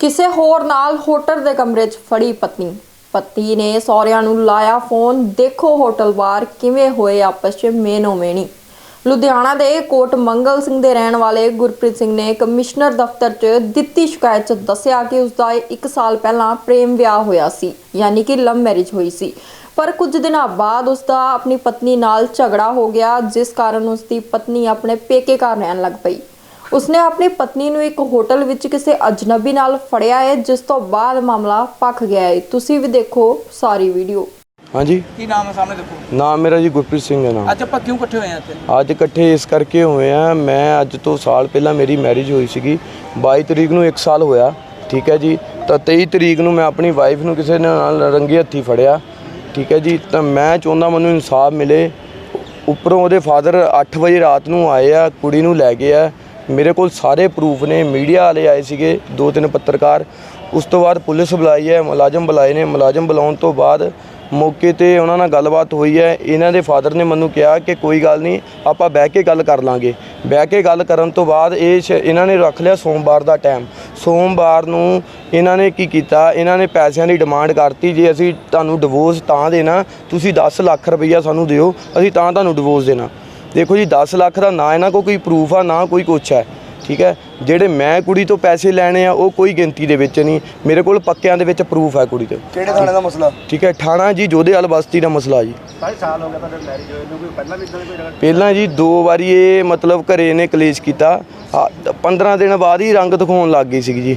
ਕਿਸੇ ਹੋਰ ਨਾਲ ਹੋਟਲ ਦੇ ਕਮਰੇ 'ਚ ਫੜੀ ਪਤਨੀ। ਪਤੀ ਨੇ ਸਹੁਰਿਆਂ ਨੂੰ ਲਾਇਆ ਫੋਨ, ਦੇਖੋ ਹੋਟਲ ਬਾਰ ਕਿਵੇਂ ਹੋਏ ਆਪਸ 'ਚ ਮੇਨੋ ਮੇਣੀ। ਲੁਧਿਆਣਾ ਦੇ ਕੋਟ ਮੰਗਲ ਸਿੰਘ ਦੇ ਰਹਿਣ ਵਾਲੇ ਗੁਰਪ੍ਰੀਤ ਸਿੰਘ ਨੇ ਕਮਿਸ਼ਨਰ ਦਫ਼ਤਰ 'ਚ ਦਿੱਤੀ ਸ਼ਿਕਾਇਤ 'ਚ ਦੱਸਿਆ ਕਿ ਉਸ ਦਾ 1 ਸਾਲ ਪਹਿਲਾਂ ਪ੍ਰੇਮ ਵਿਆਹ ਹੋਇਆ ਸੀ, ਯਾਨੀ ਕਿ ਲਵ ਮੈਰਿਜ ਹੋਈ ਸੀ। ਪਰ ਕੁਝ ਦਿਨਾਂ ਬਾਅਦ ਉਸ ਦਾ ਆਪਣੀ ਪਤਨੀ ਨਾਲ ਝਗੜਾ ਹੋ ਗਿਆ, ਜਿਸ ਕਾਰਨ ਉਸ ਦੀ ਪਤਨੀ ਆਪਣੇ ਪੇਕੇ ਘਰ ਰਹਿਣ ਲੱਗ ਪਈ। ਉਸਨੇ ਆਪਣੀ ਪਤਨੀ ਨੂੰ ਇੱਕ ਹੋਟਲ ਵਿੱਚ ਕਿਸੇ ਅਜਨਬੀ ਨਾਲ ਫੜਿਆ ਹੈ ਜਿਸ ਤੋਂ ਬਾਅਦ ਮਾਮਲਾ ਪੱਕ ਗਿਆ ਹੈ। ਤੁਸੀਂ ਵੀ ਦੇਖੋ ਸਾਰੀ ਵੀਡੀਓ। ਹਾਂਜੀ। ਕੀ ਨਾਮ ਹੈ ਸਾਹਮਣੇ ਦੇਖੋ। ਨਾਮ ਮੇਰਾ ਜੀ ਗੁਰਪ੍ਰੀਤ ਸਿੰਘ ਹੈ ਨਾਮ। ਅੱਜ ਆਪਾਂ ਕਿਉਂ ਇਕੱਠੇ ਹੋਏ ਆ ਇੱਥੇ? ਅੱਜ ਇਕੱਠੇ ਇਸ ਕਰਕੇ ਹੋਏ ਆ ਮੈਂ ਅੱਜ ਤੋਂ ਸਾਲ ਪਹਿਲਾਂ ਮੇਰੀ ਮੈਰਿਜ ਹੋਈ ਸੀਗੀ। 22 ਤਰੀਕ ਨੂੰ 1 ਸਾਲ ਹੋਇਆ ਠੀਕ ਹੈ ਜੀ। ਤਾਂ 23 ਤਰੀਕ ਨੂੰ ਮੈਂ ਆਪਣੀ ਵਾਈਫ ਨੂੰ ਕਿਸੇ ਨਾਲ ਰੰਗੇ ਹੱਥੀ ਫੜਿਆ ਠੀਕ ਹੈ ਜੀ। ਤਾਂ ਮੈਂ ਚਾਹੁੰਦਾ ਮੈਨੂੰ ਇਨਸਾਫ ਮਿਲੇ। ਉੱਪਰੋਂ ਉਹਦੇ ਫਾਦਰ 8 ਵਜੇ ਰਾਤ ਨੂੰ ਆਏ ਆ ਕੁੜੀ ਨੂੰ ਲੈ ਗਏ ਆ। ਮੇਰੇ ਕੋਲ ਸਾਰੇ ਪ੍ਰੂਫ ਨੇ ਮੀਡੀਆ ਵਾਲੇ ਆਏ ਸੀਗੇ, ਦੋ ਤਿੰਨ ਪੱਤਰਕਾਰ। ਉਸ ਤੋਂ ਬਾਅਦ ਪੁਲਿਸ ਬੁਲਾਈ ਹੈ, ਮੁਲਾਜ਼ਮ ਬੁਲਾਏ ਨੇ। ਮੁਲਾਜ਼ਮ ਬੁਲਾਉਣ ਤੋਂ ਬਾਅਦ ਮੌਕੇ ਤੇ ਉਹਨਾਂ ਨਾਲ ਗੱਲਬਾਤ ਹੋਈ ਹੈ। ਇਹਨਾਂ ਦੇ ਫਾਦਰ ਨੇ ਮੈਨੂੰ ਕਿਹਾ ਕਿ ਕੋਈ ਗੱਲ ਨਹੀਂ, ਆਪਾਂ ਬਹਿ ਕੇ ਗੱਲ ਕਰ ਲਾਂਗੇ। ਬਹਿ ਕੇ ਗੱਲ ਕਰਨ ਤੋਂ ਬਾਅਦ ਇਹ ਸ਼- ਇਹਨਾਂ ਨੇ ਰੱਖ ਲਿਆ ਸੋਮਵਾਰ ਦਾ ਟਾਈਮ ਸੋਮਵਾਰ ਨੂੰ ਇਹਨਾਂ ਨੇ ਕੀ ਕੀਤਾ? ਇਹਨਾਂ ਨੇ ਪੈਸਿਆਂ ਦੀ ਡਿਮਾਂਡ ਕਰਤੀ ਜੇ ਅਸੀਂ ਤੁਹਾਨੂੰ ਡਿਵੋਰਸ ਤਾਂ ਦੇਣਾ, ਤੁਸੀਂ 10 ਲੱਖ ਰੁਪਈਆ ਸਾਨੂੰ ਦਿਓ, ਅਸੀਂ ਤਾਂ ਤੁਹਾਨੂੰ ਡਿਵੋਰਸ ਦੇਣਾ। ਦੇਖੋ ਜੀ 10 ਲੱਖ ਦਾ ਨਾ ਇਹਨਾਂ ਕੋਲ ਕੋਈ ਪ੍ਰੂਫ ਆ ਨਾ ਕੋਈ ਕੁਛ ਹੈ ਠੀਕ ਹੈ? ਜਿਹੜੇ ਮੈਂ ਕੁੜੀ ਤੋਂ ਪੈਸੇ ਲੈਣੇ ਆ ਉਹ ਕੋਈ ਗਿਣਤੀ ਦੇ ਵਿੱਚ ਨਹੀਂ। ਮੇਰੇ ਕੋਲ ਪੱਕਿਆਂ ਦੇ ਵਿੱਚ ਪ੍ਰੂਫ ਹੈ ਕੁੜੀ ਤੇ। ਕਿਹੜੇ ਥਾਣੇ ਦਾ ਮਸਲਾ? ਠੀਕ ਹੈ ਠਾਣਾ ਜੀ ਜੋਧੇਵਾਲ ਬਸਤੀ ਦਾ ਮਸਲਾ ਜੀ। ਸਾਢੇ ਸਾਲ ਹੋ ਗਿਆ ਤੁਹਾਡੇ ਮੈਰਿਜ ਹੋਏ ਨੂੰ ਕੋਈ ਪਹਿਲਾਂ ਵੀ ਇਦਾਂ ਕੋਈ ਪਹਿਲਾਂ ਜੀ ਦੋ ਵਾਰੀ ਇਹ ਮਤਲਬ ਘਰੇ ਇਹਨੇ ਕਲੇਸ਼ ਕੀਤਾ। ਆ, 15 ਦਿਨ ਬਾਅਦ ਹੀ ਰੰਗ ਦਿਖਾਉਣ ਲੱਗ ਗਈ ਸੀਗੀ ਜੀ।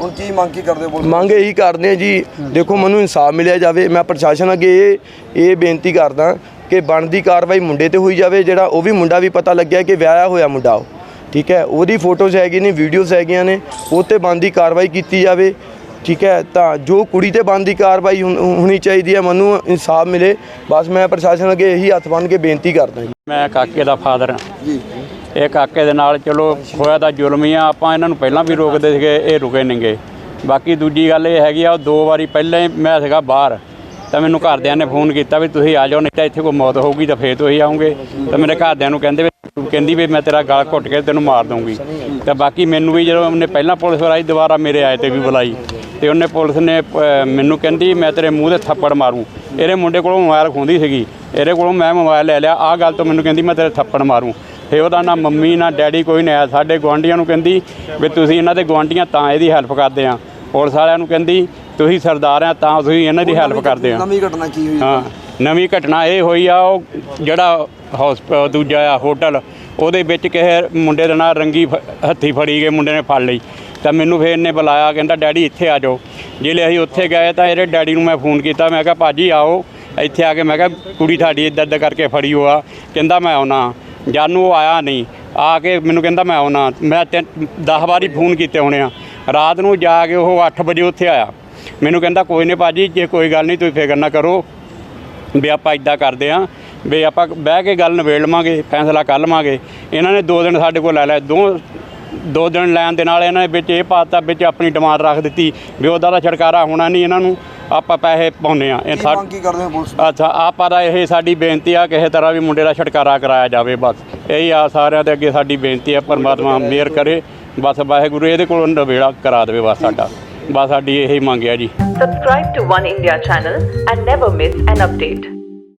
ਹੁਣ ਕੀ ਮੰਗ ਕੀ ਕਰਦੇ ਹੋ ਮੰਗ ਇਹੀ ਕਰਦੇ ਆ ਜੀ ਦੇਖੋ ਮੈਨੂੰ ਇਨਸਾਫ ਮਿਲਿਆ ਜਾਵੇ ਮੈਂ ਪ੍ਰਸ਼ਾਸਨ ਅੱਗੇ ਇਹ ਇਹ ਬੇਨਤੀ ਕਰਦਾ ਕਿ ਬਣਦੀ ਕਾਰਵਾਈ ਮੁੰਡੇ ਤੇ ਹੋਈ ਜਾਵੇ ਜਿਹੜਾ ਉਹ ਵੀ ਮੁੰਡਾ ਵੀ ਪਤਾ ਲੱਗਿਆ ਕਿ ਵਿਆਹਿਆ ਹੋਇਆ ਮੁੰਡਾ ਉਹ। ਠੀਕ ਹੈ ਉਹਦੀ ਫੋਟੋਜ਼ ਹੈਗੀ ਨੇ ਵੀਡੀਓਜ਼ ਹੈਗੀਆਂ ਨੇ ਉਹ ਤੇ ਬਣਦੀ ਕਾਰਵਾਈ ਕੀਤੀ ਜਾਵੇ। ਠੀਕ ਹੈ ਤਾਂ ਜੋ ਕੁੜੀ ਤੇ ਬਣਦੀ ਕਾਰਵਾਈ ਹੋਣ- ਚਾਹੀਦੀ ਹੈ ਮੈਨੂੰ ਇਨਸਾਫ ਮਿਲੇ। ਬਸ ਮੈਂ ਪ੍ਰਸ਼ਾਸਨ ਅੱਗੇ ਇਹੀ ਹੱਥ ਬੰਨ੍ਹ ਕੇ ਬੇਨਤੀ ਕਰਦਾ ਜੀ। ਮੈਂ ਕਾਕੇ ਦਾ ਫਾਦਰ ਹਾਂ। ਜੀ। ਇਹ ਕਾਕੇ ਦੇ ਨਾਲ ਚਲੋ ਹੋਇਆ ਤਾਂ ਜ਼ੁਲਮ ਹੀ ਆ ਆਪਾਂ ਇਹਨਾਂ ਨੂੰ ਪਹਿਲਾਂ ਵੀ ਰੋਕਦੇ ਸੀਗੇ ਇਹ ਰੁਕੇ ਨਹੀਂਗੇ ਬਾਕੀ ਦੂਜੀ ਗੱਲ ਇਹ ਹੈਗੀ ਆ ਉਹ ਦੋ ਵਾਰੀ ਪਹਿਲਾਂ ਹੀ ਮੈਂ ਸੀਗਾ ਬਾਹਰ ਤਾਂ ਮੈਨੂੰ ਘਰਦਿਆਂ ਨੇ ਫੋਨ ਕੀਤਾ ਵੀ ਤੁਸੀਂ ਆ ਜਾਓ ਨਹੀਂ ਤਾਂ ਇੱਥੇ ਕੋਈ ਮੌਤ ਹੋਊਗੀ ਤਾਂ ਫੇਰ ਤੁਸੀਂ ਆਉਂਗੇ ਤਾਂ ਮੇਰੇ ਘਰਦਿਆਂ ਨੂੰ ਕਹਿੰਦੇ ਵੀ ਤੂੰ ਕਹਿੰਦੀ ਵੀ ਮੈਂ ਤੇਰਾ ਗਲ ਘੁੱਟ ਕੇ ਤੈਨੂੰ ਮਾਰ ਦਊਂਗੀ। ਤਾਂ ਬਾਕੀ ਮੈਨੂੰ ਵੀ ਜਦੋਂ ਉਹਨੇ ਪਹਿਲਾਂ ਪੁਲਿਸ ਬੁਲਾਈ ਦੁਬਾਰਾ ਮੇਰੇ ਆਏ ਤੇ ਵੀ ਬੁਲਾਈ। ਤੇ ਉਹਨੇ ਪੁਲਿਸ ਨੇ ਅਹ, ਮੈਨੂੰ ਕਹਿੰਦੀ ਮੈਂ ਤੇਰੇ ਮੂੰਹ ਤੇ ਥੱਪੜ ਮਾਰੂੰ। ਇਹਦੇ ਮੁੰਡੇ ਕੋਲੋਂ ਮੋਬਾਈਲ ਖੋਂਦੀ ਸੀਗੀ। ਇਹਦੇ ਕੋਲੋਂ ਮੈਂ ਮੋਬਾਈਲ ਲੈ ਲਿਆ। ਆਹ ਗੱਲ ਤੋਂ ਮੈਨੂੰ ਕਹਿੰਦੀ ਮੈਂ ਤੇਰੇ ਥੱਪੜ ਮਾਰੂੰ। ਫੇ ਉਹਦਾ ਨਾ ਮੰਮੀ ਨਾ ਡੈਡੀ ਕੋਈ ਨਹੀਂ ਆਇਆ। ਸਾਡੇ ਗੁਆਂਢੀਆਂ ਨੂੰ ਕਹਿੰਦੀ ਵੀ ਤੁਸੀਂ ਇਹਨਾਂ ਦੇ ਗੁਆਂਢੀਆਂ ਤਾਂ ਇਹਦੀ ਹੈਲਪ ਕਰਦੇ ਆ। ਪੁਲਿਸ ਵਾਲਿਆਂ ਨੂੰ ਕਹਿੰਦੀ ਤੁਸੀਂ ਸਰਦਾਰ ਆ ਤਾਂ ਤੁਸੀਂ ਇਹਨਾਂ ਦੀ ਹੈਲਪ ਕਰਦੇ ਆ। ਨਵੀਂ ਘਟਨਾ ਕੀ ਹੋਈ? ਹਾਂ ਨਵੀਂ ਘਟਨਾ ਇਹ ਹੋਈ ਆ ਉਹ ਜਿਹੜਾ ਹਸਪ ਦੂਜਾ ਆ ਹੋਟਲ ਉਹਦੇ ਵਿੱਚ ਕਿਸੇ ਮੁੰਡੇ ਦੇ ਨਾਲ ਰੰਗੀ ਹੱਥੀ ਫੜੀ ਗਏ ਮੁੰਡੇ ਨੇ ਫੜ ਲਈ। ਤਾਂ ਮੈਨੂੰ ਫੇਰ ਇਹਨੇ ਬੁਲਾਇਆ ਕਹਿੰਦਾ ਡੈਡੀ ਇੱਥੇ ਆ ਜਾਓ। ਜਿਹੜੇ ਅਸੀਂ ਉੱਥੇ ਗਏ ਤਾਂ ਇਹਦੇ ਡੈਡੀ ਨੂੰ ਮੈਂ ਫੋਨ ਕੀਤਾ ਮੈਂ ਕਿਹਾ ਭਾਜੀ ਆਓ। ਇੱਥੇ ਆ ਕੇ ਮੈਂ ਕਿਹਾ ਕੁੜੀ ਤੁਹਾਡੀ ਇੱਦਾਂ ਇੱਦਾਂ ਕਰਕੇ ਫੜੀ ਹੋਆ। ਕਹਿੰਦਾ ਮੈਂ ਆਉਣਾ। ਜਦ ਨੂੰ ਉਹ ਆਇਆ ਨਹੀਂ। ਆ ਕੇ ਮੈਨੂੰ ਕਹਿੰਦਾ ਮੈਂ ਆਉਣਾ। ਮੈਂ 10 ਵਾਰੀ ਫੋਨ ਕੀਤੇ ਹੋਣੇ ਆ। ਰਾਤ ਨੂੰ ਜਾ ਕੇ ਉਹ 8 ਵਜੇ ਉੱਥੇ ਆਇਆ। ਮੈਨੂੰ ਕਹਿੰਦਾ, ਕੋਈ ਨਹੀਂ ਭਾਜੀ, ਜੇ ਕੋਈ ਗੱਲ ਨਹੀਂ ਤੁਸੀਂ ਫਿਕਰ ਨਾ ਕਰੋ। ਵੀ ਆਪਾਂ ਇਦਾਂ ਕਰਦੇ ਆਂ। ਵੀ ਆਪਾਂ ਬਹਿ ਕੇ ਗੱਲ ਨਿਬੇੜ ਲਵਾਂਗੇ, ਫੈਸਲਾ ਕਰ ਲਵਾਂਗੇ। ਇਹਨਾਂ ਨੇ ਦੋ ਦਿਨ ਸਾਡੇ ਕੋਲ ਲੈ ਲਿਆ। ਦੋ ਦੋ ਦਿਨ ਲੈਣ ਦੇ ਨਾਲ ਇਹਨਾਂ ਨੇ ਵਿੱਚ ਇਹ ਪਾਤਾ, ਵਿੱਚ ਆਪਣੀ ਡਿਮਾਂਡ ਰੱਖ ਦਿੱਤੀ। ਵੀ ਉਹਦਾ ਦਾ ਛਡਕਾਰਾ ਹੋਣਾ ਨਹੀਂ ਇਹਨਾਂ ਨੂੰ। ਆਪਾਂ ਪੈਸੇ ਪਾਉਨੇ ਆ ਇਹ ਕੀ ਮੰਗ ਕੀ ਕਰਦੇ ਹੋ ਪੁਲਿਸ ਤੋਂ? ਅੱਛਾ ਆਪਾਂ ਦਾ ਇਹ ਸਾਡੀ ਬੇਨਤੀ ਆ ਕਿਸੇ ਤਰ੍ਹਾਂ ਵੀ ਮੁੰਡੇ ਦਾ ਛਡਕਾਰਾ ਕਰਾਇਆ ਜਾਵੇ ਬਸ। ਇਹੀ ਆ ਸਾਰਿਆਂ ਦੇ ਅੱਗੇ ਸਾਡੀ ਬੇਨਤੀ ਆ ਪਰਮਾਤਮਾ ਮਿਹਰ ਕਰੇ। ਬਸ ਵਾਹਿਗੁਰੂ ਇਹਦੇ ਕੋਲ ਨਵੇੜਾ ਕਰਾ ਦੇਵੇ ਬਸ ਸਾਡਾ। ਬਸ ਸਾਡੀ ਇਹੀ ਮੰਗ ਆ ਜੀ। Subscribe to One India channel and never miss an update.